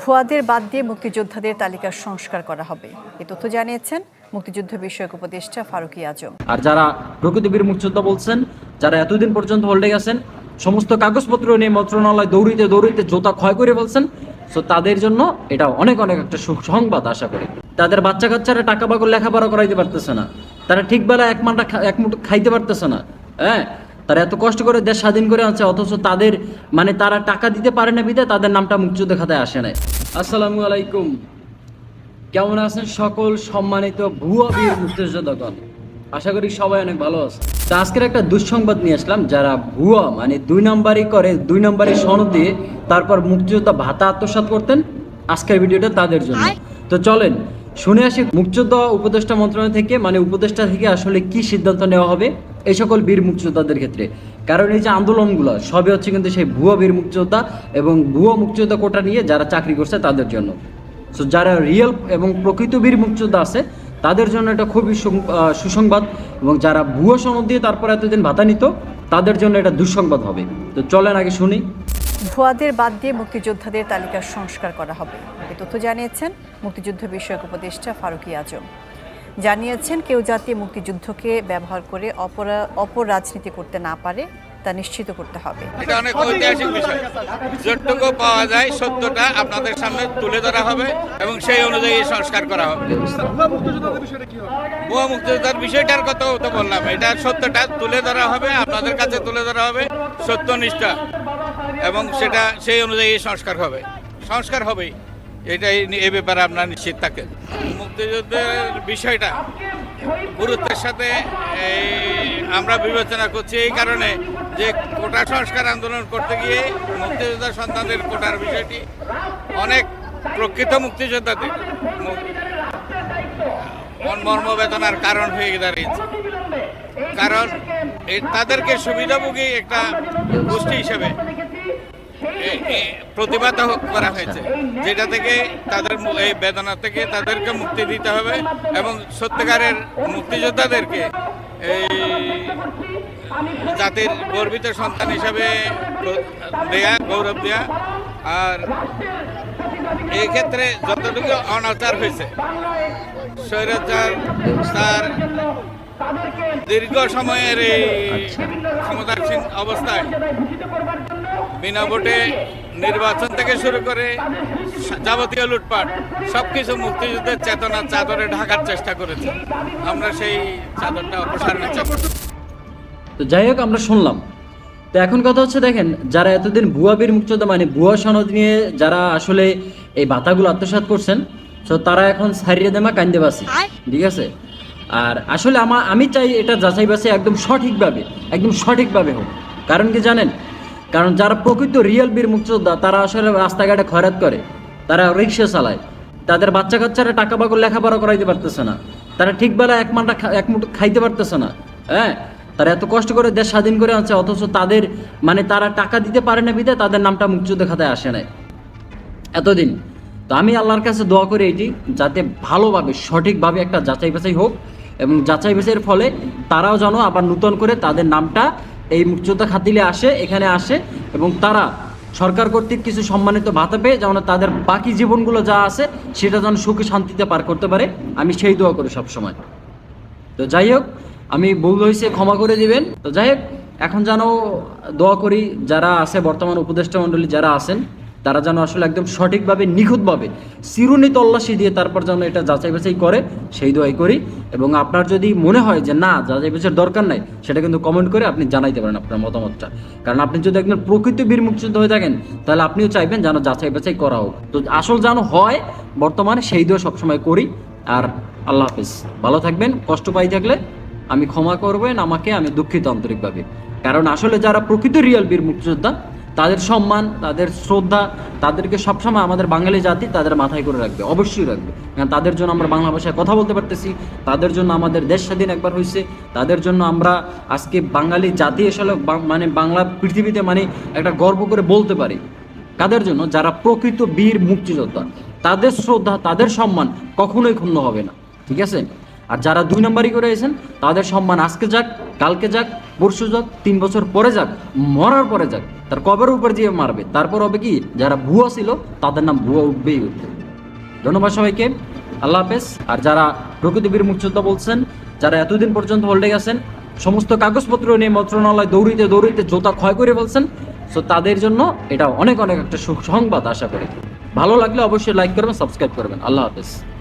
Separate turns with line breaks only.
ভুয়াদের বাদ দিয়ে মুক্তিযোদ্ধাদের তালিকা সংস্কার করা হবে। এ তথ্য জানিয়েছেন মুক্তিযুদ্ধ বিষয়ক উপদেষ্টা ফারুকি আজম।
আর যারা প্রকৃতিবীর মুক্তিযোদ্ধা বলছেন, যারা এতদিন পর্যন্ত হোল্ডে গেছেন, সমস্ত কাগজপত্র নিয়ে মন্ত্রণালয় দৌড়িতে দৌড়িতে জোতা ক্ষয় করে বলছেন সো তাদের জন্য এটা অনেক অনেক একটা সুসংবাদ আশা করি। তাদের বাচ্চা কাচ্চারা টাকা বাকর লেখাপড়া করাইতে পারতেছে না। তারা ঠিক বেলা এক মানটা এক মুঠো খাইতে পারতেছে না। হ্যাঁ? তারা এত কষ্ট করে দেশ স্বাধীন করে আছে অথচ তাদের মানে তারা টাকা দিতে পারে না বিদে তাদের নামটা মুক্তিযুদ্ধ খাতায় আসে নাই। আসসালামু আলাইকুম। কেমন আছেন সকল সম্মানিত ভুয়া বীর মুক্তিযোদ্ধাগণ? আশা করি সবাই অনেক ভালো আছে তো আজকের একটা দুঃসংবাদ নিয়ে আসলাম, যারা ভুয়া মানে দুই নাম্বারই করে, দুই নাম্বারই সনদ দিয়ে তারপর মুক্তিযোদ্ধা ভাতা আত্মসাৎ করতেন, আজকের ভিডিওটা তাদের জন্য। তো চলেন শুনে আসি, মুক্তিযোদ্ধা উপদেষ্টা মন্ত্রণালয় থেকে মানে উপদেষ্টা থেকে আসলে কি সিদ্ধান্ত নেওয়া হবে? এই সকল বীর মুক্তিযোদ্ধাদের ক্ষেত্রে। কারণ এই যে আন্দোলনগুলো, সবই হচ্ছে কিন্তু সেই ভুয়া বীর মুক্তিযোদ্ধা এবং ভুয়া মুক্তিযোদ্ধা কোটা নিয়ে যারা চাকরি করছে তাদের জন্য। সো যারা রিয়েল এবং প্রকৃত বীর মুক্তিযোদ্ধা আছে, তাদের জন্য এটা খুবই সুসংবাদ এবং যারা ভুয়ো সনদ দিয়ে তারপর এতদিন ভাতা নিত, তাদের জন্য এটা দুঃসংবাদ হবে। তো চলেন আগে শুনি।
ভুয়াদের বাদ দিয়ে মুক্তিযোদ্ধাদের তালিকা সংস্কার করা হবে। এ তথ্য জানিয়েছেন মুক্তিযুদ্ধ বিষয়ক উপদেষ্টা ফারুকি আজম। জানিয়েছেন কেউ যাতে মুক্তিযুদ্ধকে ব্যবহার করে অপরা অপর রাজনীতি করতে না পারে তা নিশ্চিত করতে হবে।
এটা অনেক ঐতিহাসিক বিষয়। যতটুকু পাওয়া যায় সত্যটা আপনাদের সামনে তুলে ধরা হবে এবং সেই অনুযায়ী সংস্কার করা হবে। ভুয়া মুক্তিযোদ্ধার বিষয়টার কথা তো বললাম। এটা সত্যটা তুলে ধরা হবে আপনাদের কাছে তুলে ধরা হবে। সত্যনিষ্ঠা এবং সেটা সেই অনুযায়ী সংস্কার হবে। সংস্কার হবেই। এটাই এ ব্যাপারে আপনার নিশ্চিত থাকেন। মুক্তিযুদ্ধের বিষয়টা গুরুত্বের সাথে আমরা বিবেচনা করছি এই কারণে যে কোটা সংস্কার আন্দোলন করতে গিয়ে মুক্তিযোদ্ধা সন্তানদের কোটার বিষয়টি অনেক প্রকৃত মুক্তিযোদ্ধাদের মু- মন- মর্মবেদনার কারণ হয়ে দাঁড়িয়েছে। কারণ তাদেরকে সুবিধাভোগী একটা গোষ্ঠী হিসেবে প্রতিবাদ করা হয়েছে। যেটা থেকে তাদের এই বেদনা থেকে তাদেরকে মুক্তি দিতে হবে এবং সত্যিকারের মুক্তিযোদ্ধাদেরকে এই জাতির গর্বিত সন্তান হিসাবে দেয়া, গৌরব দেয়া। আর এই ক্ষেত্রে যতটুকু অনাচার হয়েছে, স্বৈরাচার তার দীর্ঘ সময়ের এই ক্ষমতাসীন অবস্থায় বিনা ভোটে নির্বাচন থেকে শুরু করে যাবতীয় লুটপাট সবকিছু মুক্তিযুদ্ধের চেতনার চাদরে ঢাকার চেষ্টা করেছে। আমরা সেই চাদরটা অপসারণের চেষ্টা
তো যাই হোক আমরা শুনলাম। তো এখন কথা হচ্ছে দেখেন যারা এতদিন ভুয়া বীর মুক্তিযোদ্ধা মানে ভুয়া সনদ নিয়ে যারা আসলে এই ভাতাগুলো আত্মসাৎ করছেন তো তারা এখন সারিয়ে দেমা কান্দে বাসি। ঠিক আছে? আর আসলে আমার আমি চাই এটা যাচাই বাছাই একদম সঠিকভাবে একদম সঠিকভাবে হোক। কারণ কি জানেন? কারণ যারা প্রকৃত রিয়েল বীর মুক্তিযোদ্ধা, তারা আসলে রাস্তাঘাটে খয়রাত করে, তারা রিক্সা চালায়। তাদের বাচ্চা কাচ্চারা টাকা বাকর লেখাপড়া করাইতে পারতেছে না। তারা ঠিক বেলা এক মানটা এক মুঠো খাইতে পারতেছে না হ্যাঁ? তারা এত কষ্ট করে দেশ স্বাধীন করে আছে অথচ তাদের মানে তারা টাকা দিতে পারে না বিদে তাদের নামটা মুক্তিযুদ্ধ খাতায় আসে নাই। এতদিন। তো আমি আল্লাহর কাছে দোয়া করি এটি, যাতে ভালোভাবে, সঠিকভাবে একটা যাচাই বাছাই হোক। এবং যাচাই বাছাইয়ের ফলে তারাও যেন আবার নূতন করে তাদের নামটা এই মুক্তিযোদ্ধা খাতিলে আসে, এখানে আসে এবং তারা সরকার কর্তৃক কিছু সম্মানিত ভাতা পেয়ে যেমন তাদের বাকি জীবনগুলো যা আছে সেটা যেন সুখে শান্তিতে পার করতে পারে। আমি সেই দোয়া করি সবসময়। তো যাই হোক, আমি ভুল হয়েছে, ক্ষমা করে দিবেন। তো যাই হোক, এখন যেন দোয়া করি যারা আছে, বর্তমান উপদেষ্টা মণ্ডলী যারা আছেন তারা যেন আসলে একদম সঠিকভাবে নিখুঁতভাবে চিরুনি তল্লাশি দিয়ে তারপর যেন এটা যাচাই বাছাই করে, সেই দোয়াই করি। এবং আপনার যদি মনে হয় যে না, যাচাই বাছাইয়ের দরকার নাই, সেটা কিন্তু কমেন্ট করে আপনি জানাইতে পারেন আপনার মতামতটা। কারণ আপনি যদি একজন প্রকৃত বীর মুক্তিযুদ্ধ হয়ে থাকেন, তাহলে আপনিও চাইবেন যেন যাচাই বাছাই করা হোক। তো আসল যেন হয়, বর্তমানে সেই দোয়া সবসময় করি। আর আল্লাহ হাফিজ। ভালো থাকবেন, কষ্ট পাই থাকলে আমি ক্ষমা করবেন, আমাকে আমি দুঃখিত আন্তরিকভাবে। কারণ আসলে যারা প্রকৃত রিয়াল বীর মুক্তিযোদ্ধা তাদের সম্মান, তাদের শ্রদ্ধা, তাদেরকে সবসময় আমাদের বাঙালি জাতি তাদের মাথায় করে রাখবে, অবশ্যই রাখবে। কারণ তাদের জন্য আমরা বাংলা ভাষায় কথা বলতে পারতেছি, তাদের জন্য আমাদের দেশ স্বাধীন একবার হয়েছে, তাদের জন্য আমরা আজকে বাঙালি জাতি আসলে মানে বাংলা পৃথিবীতে মানে একটা গর্ব করে বলতে পারি। কাদের জন্য? যারা প্রকৃত বীর মুক্তিযোদ্ধা, তাদের শ্রদ্ধা, তাদের সম্মান কখনোই ক্ষুণ্ণ হবে না, ঠিক আছে? আর যারা দুই নম্বরই করে এসেছেন, তাদের সম্মান আজকে যাক, কালকে যাক, পরশু যাক, তিন বছর পরে যাক, মরার পরে যাক, তার কবের উপর দিয়ে মারবে। তারপর হবে কি, যারা ভুয়া ছিল, তাদের নাম ভুয়া উঠবেই উঠবে। ধন্যবাদ সবাইকে, আল্লাহ হাফেজ। আর যারা প্রকৃতিবীর মুক্তিযোদ্ধা বলছেন, যারা এতদিন পর্যন্ত হোল্ডে গেছেন, সমস্ত কাগজপত্র নিয়ে মন্ত্রণালয় দৌড়িতে দৌড়িতে জোতা ক্ষয় করে বলছেন সো তাদের জন্য এটা অনেক অনেক একটা সুসংবাদ আশা করি। ভালো লাগলে অবশ্যই লাইক করবেন সাবস্ক্রাইব করবেন। আল্লাহ হাফেজ।